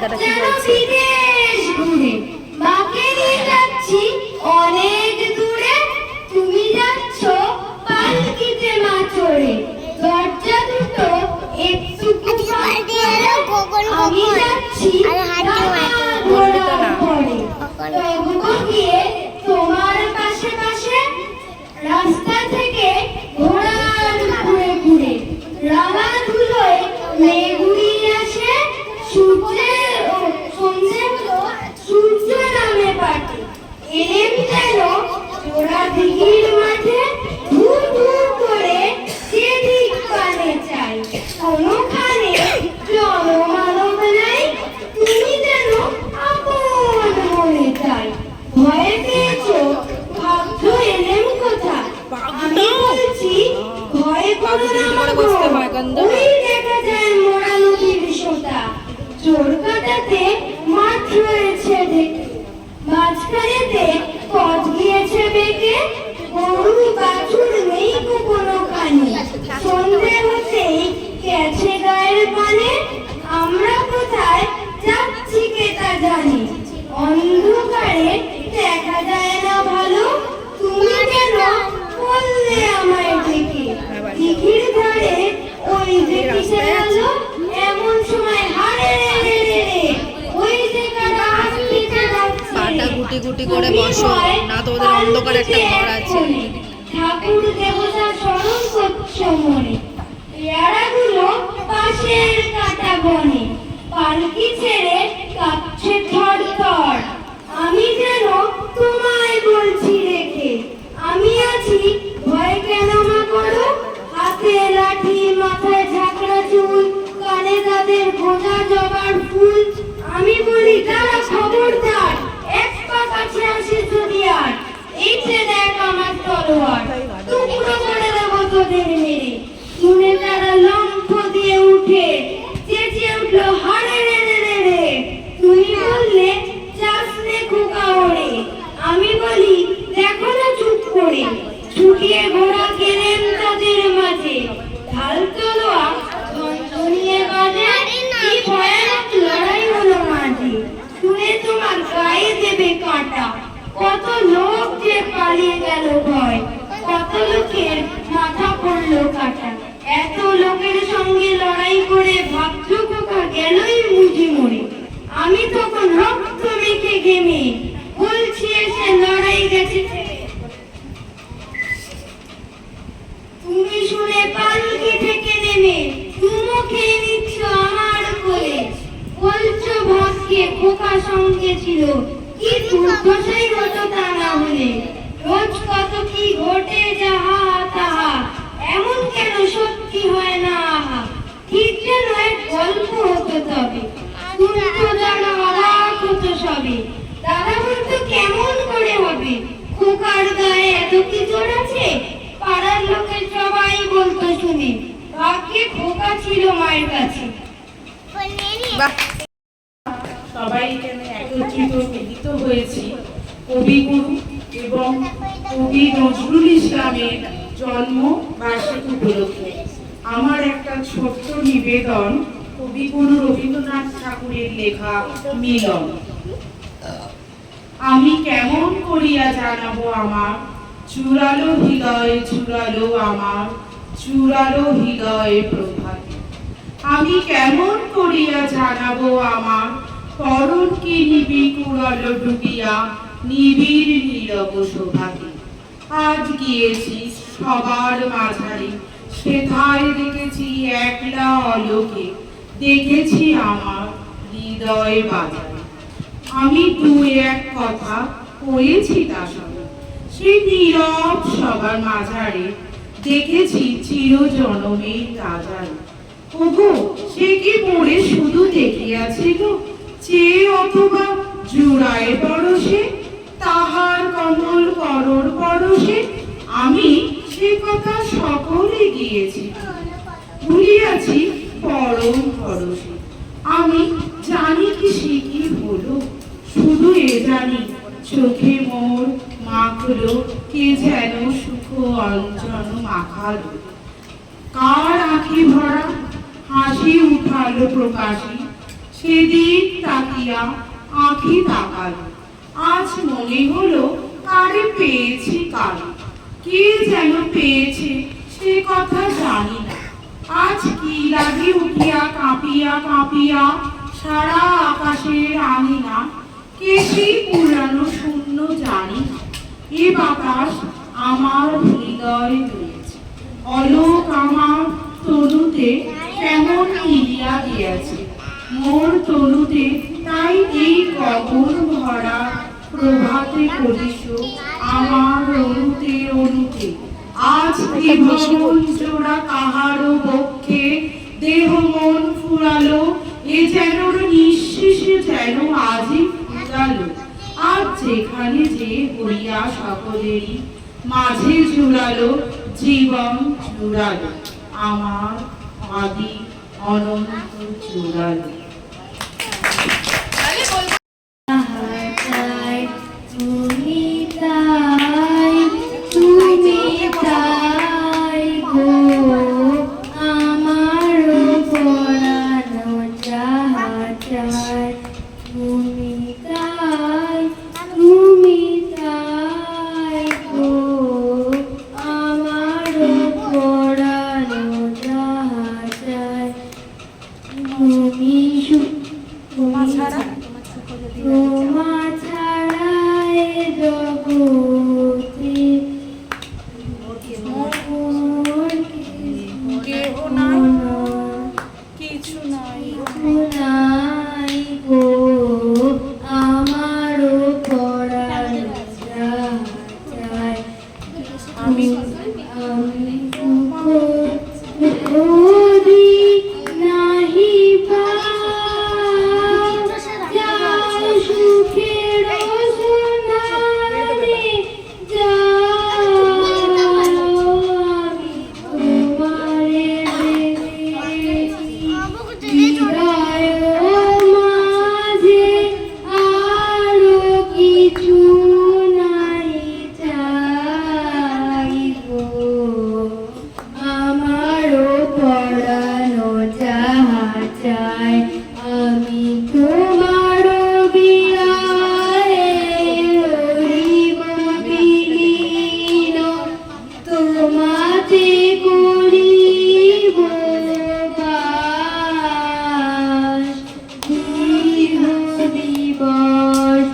দাদাটা কি যেন বলছে করে বসো। না তোমাদের অন্ধকার একটা ঘর আছে। ঠাকুর দেবতা স্মরণ করছ মনে। পেয়ারাগুলো পাশের কাটা বনে। পালকি ছেড়ে কাঁপছে থর থর আমি যেন তোমায় বলছি রেখে। আমি আছি পালিয়ে গেল ভয়। কত লোকের মাথা পড়ল কাটা। এত লোকের সঙ্গে লড়াই করে ভাবছ খোকা গেলই মুজি মরে আমি তখন রক্ত মেখে ঘেমে। বলছি, এসে লড়াই গেছে তুমি শুনে পালকি থেকে নেমে চুমো খেয়ে নিচ্ছ আমার কোলে। বলছো সঙ্গে ছিল। কি দুর্দশাই হতো তা না হলে? রোজ কত কি ঘটে যাহা তাহা এমন কেন সত্যি হয় না আহা? ঠিক যেন এক গল্প হতো তবে শুনতো যারা অবাক হতো সবে। দাদা বলতো কেমন করে হবে? খোকার গায়ে এত কি জোর আছে? পাড়ার লোকের সবাই বলতো শুনে ভাগ্যে খোকা ছিল মায়ের কাছে? সবাই এখানে একত্রিত মিলিত হয়েছি। কবিগুরু এবং কবি নজরুল ইসলামের জন্ম বার্ষিক উপলক্ষে আমার একটা ছোট্ট নিবেদন কবিগুরু রবীন্দ্রনাথ ঠাকুরের লেখা মিলন। আমি কেমন করিয়া জানাব আমার? চূড়ালো হৃদয়, চূড়ালো আমার, চূড়ালো হৃদয় প্রভাতে। আমি কেমন করিয়া জানাব আমার? করণ কি নিবি কুড়াল ডুবিয়া নিবিড় নীরব শোভাকে আজ গিয়েছি সবার মাঝারে। সেথায় দেখেছি একলা অলোকে দেখেছি আমার হৃদয় বাজারে। আমি দুই এক কথা কয়েছি তার সঙ্গে। সেই নীরব সবার মাঝারে দেখেছি চিরজনমের রাজারে ওগো, সে কি মোড়ে শুধু দেখিয়াছিল চেয়ে অথবা জুড়ায় পরশে তাহার কমল করর পরশে আমি সে কথা সকলে গিয়েছি। ভুলিয়াছি পরম পরশে আমি জানি কি সে কি হলো। শুধু এ জানি, চোখে মোর মাখলো কে যেন সুখ অঞ্জন মাখালো। কার আঁখি ভরা, হাসি উঠালো প্রকাশী। সেদিক তাকিয়া আঁখি তাকালো। আজ মনে হলো কারে পেয়েছি কাল কে যেন পেয়েছে সে কথা জানি না। আজ কি লাগে উঠিয়া কাঁপিয়া কাঁপিয়া সারা আকাশের আঙিনা? কে সেই পুরানো শূন্য জানি না। এ বাতাস আমার হৃদয় রয়েছে। অলোক আমার তনুতে কেমন মিলিয়া গিয়াছে। মোর তনুতে তাই এই ভরা প্রভাতে করিস আমার অনুতে অনুতে আজ ত্রিভুবন জোড়া বক্ষে দেহ মন ফুরালো এ যেন নিঃশেষে যেন ফুরালো। আজ যেখানে যে হইয়া সকলেরই মাঝে জুড়ালো জীবন জুড়ালো আমার আদি অনন্ত জুড়ালো।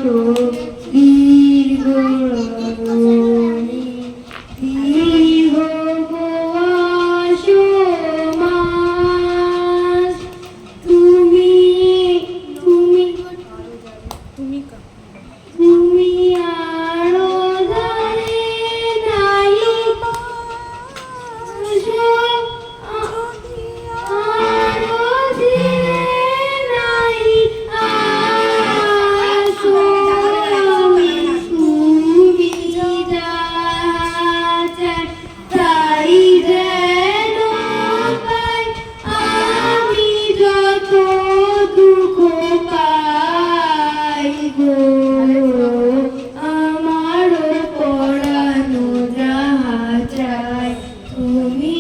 Tchau. Bye.